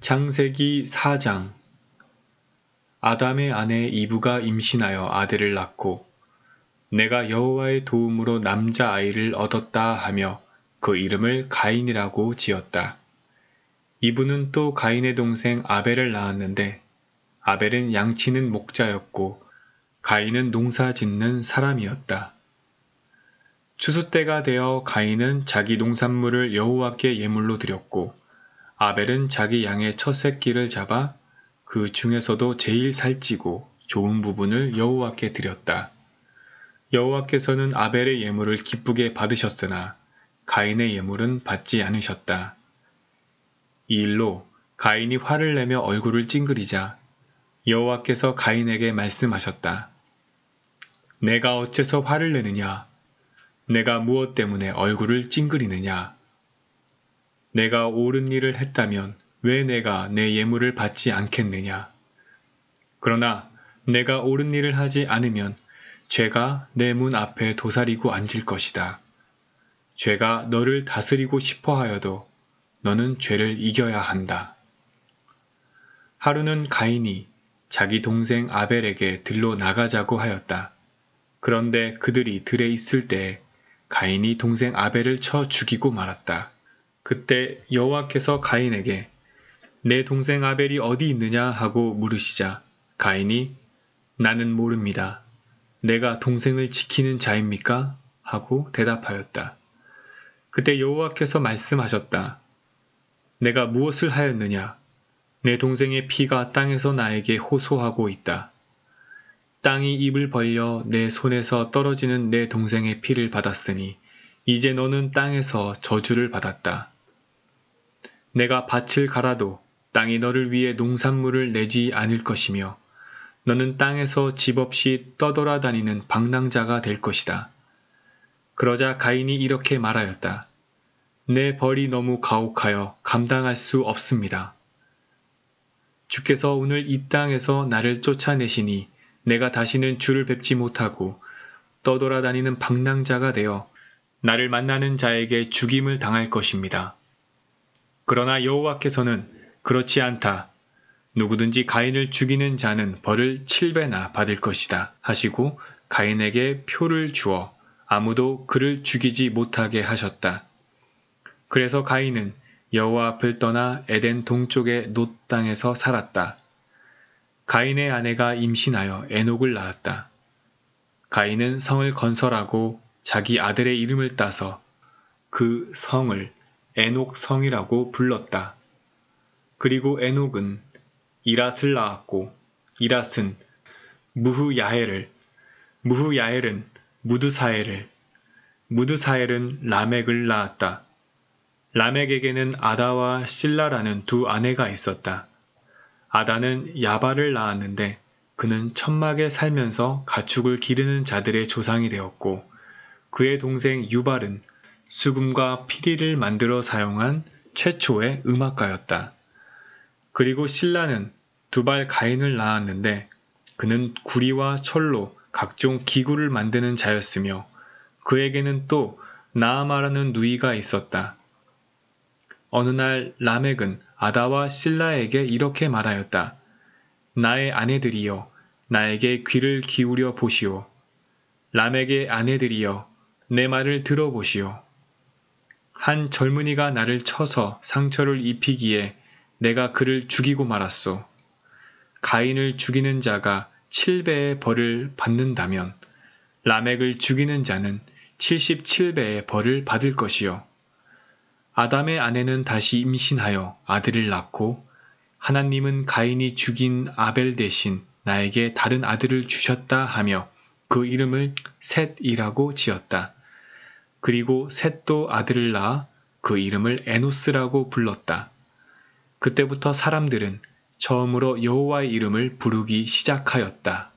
창세기 4장 아담의 아내 이브가 임신하여 아들을 낳고 내가 여호와의 도움으로 남자 아이를 얻었다 하며 그 이름을 가인이라고 지었다. 이브는 또 가인의 동생 아벨을 낳았는데 아벨은 양치는 목자였고 가인은 농사 짓는 사람이었다. 추수 때가 되어 가인은 자기 농산물을 여호와께 예물로 드렸고 아벨은 자기 양의 첫 새끼를 잡아 그 중에서도 제일 살찌고 좋은 부분을 여호와께 드렸다. 여호와께서는 아벨의 예물을 기쁘게 받으셨으나 가인의 예물은 받지 않으셨다. 이 일로 가인이 화를 내며 얼굴을 찡그리자 여호와께서 가인에게 말씀하셨다. 내가 어째서 화를 내느냐? 내가 무엇 때문에 얼굴을 찡그리느냐? 내가 옳은 일을 했다면 왜 내가 내 예물을 받지 않겠느냐? 그러나 내가 옳은 일을 하지 않으면 죄가 내 문 앞에 도사리고 앉을 것이다. 죄가 너를 다스리고 싶어 하여도 너는 죄를 이겨야 한다. 하루는 가인이 자기 동생 아벨에게 들로 나가자고 하였다. 그런데 그들이 들에 있을 때 가인이 동생 아벨을 쳐 죽이고 말았다. 그때 여호와께서 가인에게 내 동생 아벨이 어디 있느냐 하고 물으시자 가인이 나는 모릅니다. 내가 동생을 지키는 자입니까? 하고 대답하였다. 그때 여호와께서 말씀하셨다. 내가 무엇을 하였느냐? 내 동생의 피가 땅에서 나에게 호소하고 있다. 땅이 입을 벌려 내 손에서 떨어지는 내 동생의 피를 받았으니 이제 너는 땅에서 저주를 받았다. 내가 밭을 갈아도 땅이 너를 위해 농산물을 내지 않을 것이며 너는 땅에서 집 없이 떠돌아다니는 방랑자가 될 것이다. 그러자 가인이 이렇게 말하였다. 내 벌이 너무 가혹하여 감당할 수 없습니다. 주께서 오늘 이 땅에서 나를 쫓아내시니 내가 다시는 주를 뵙지 못하고 떠돌아다니는 방랑자가 되어 나를 만나는 자에게 죽임을 당할 것입니다. 그러나 여호와께서는 그렇지 않다. 누구든지 가인을 죽이는 자는 벌을 7배나 받을 것이다 하시고 가인에게 표를 주어 아무도 그를 죽이지 못하게 하셨다. 그래서 가인은 여호와 앞을 떠나 에덴 동쪽의 놋 땅에서 살았다. 가인의 아내가 임신하여 에녹을 낳았다. 가인은 성을 건설하고 자기 아들의 이름을 따서 그 성을 에녹 성이라고 불렀다. 그리고 에녹은 이랏을 낳았고 이랏은 무흐야헬을 무흐야헬은 무드사엘을 무드사엘은 라멕을 낳았다. 라멕에게는 아다와 실라라는 두 아내가 있었다. 아다는 야발을 낳았는데 그는 천막에 살면서 가축을 기르는 자들의 조상이 되었고 그의 동생 유발은 수금과 피리를 만들어 사용한 최초의 음악가였다. 그리고 신라는 두 발 가인을 낳았는데 그는 구리와 철로 각종 기구를 만드는 자였으며 그에게는 또 나아마라는 누이가 있었다. 어느 날 라멕은 아다와 신라에게 이렇게 말하였다. 나의 아내들이여 나에게 귀를 기울여 보시오. 라멕의 아내들이여 내 말을 들어보시오. 한 젊은이가 나를 쳐서 상처를 입히기에 내가 그를 죽이고 말았소. 가인을 죽이는 자가 7배의 벌을 받는다면 라멕을 죽이는 자는 77배의 벌을 받을 것이요. 아담의 아내는 다시 임신하여 아들을 낳고 하나님은 가인이 죽인 아벨 대신 나에게 다른 아들을 주셨다 하며 그 이름을 셋이라고 지었다. 그리고 셋도 아들을 낳아 그 이름을 에노스라고 불렀다. 그때부터 사람들은 처음으로 여호와의 이름을 부르기 시작하였다.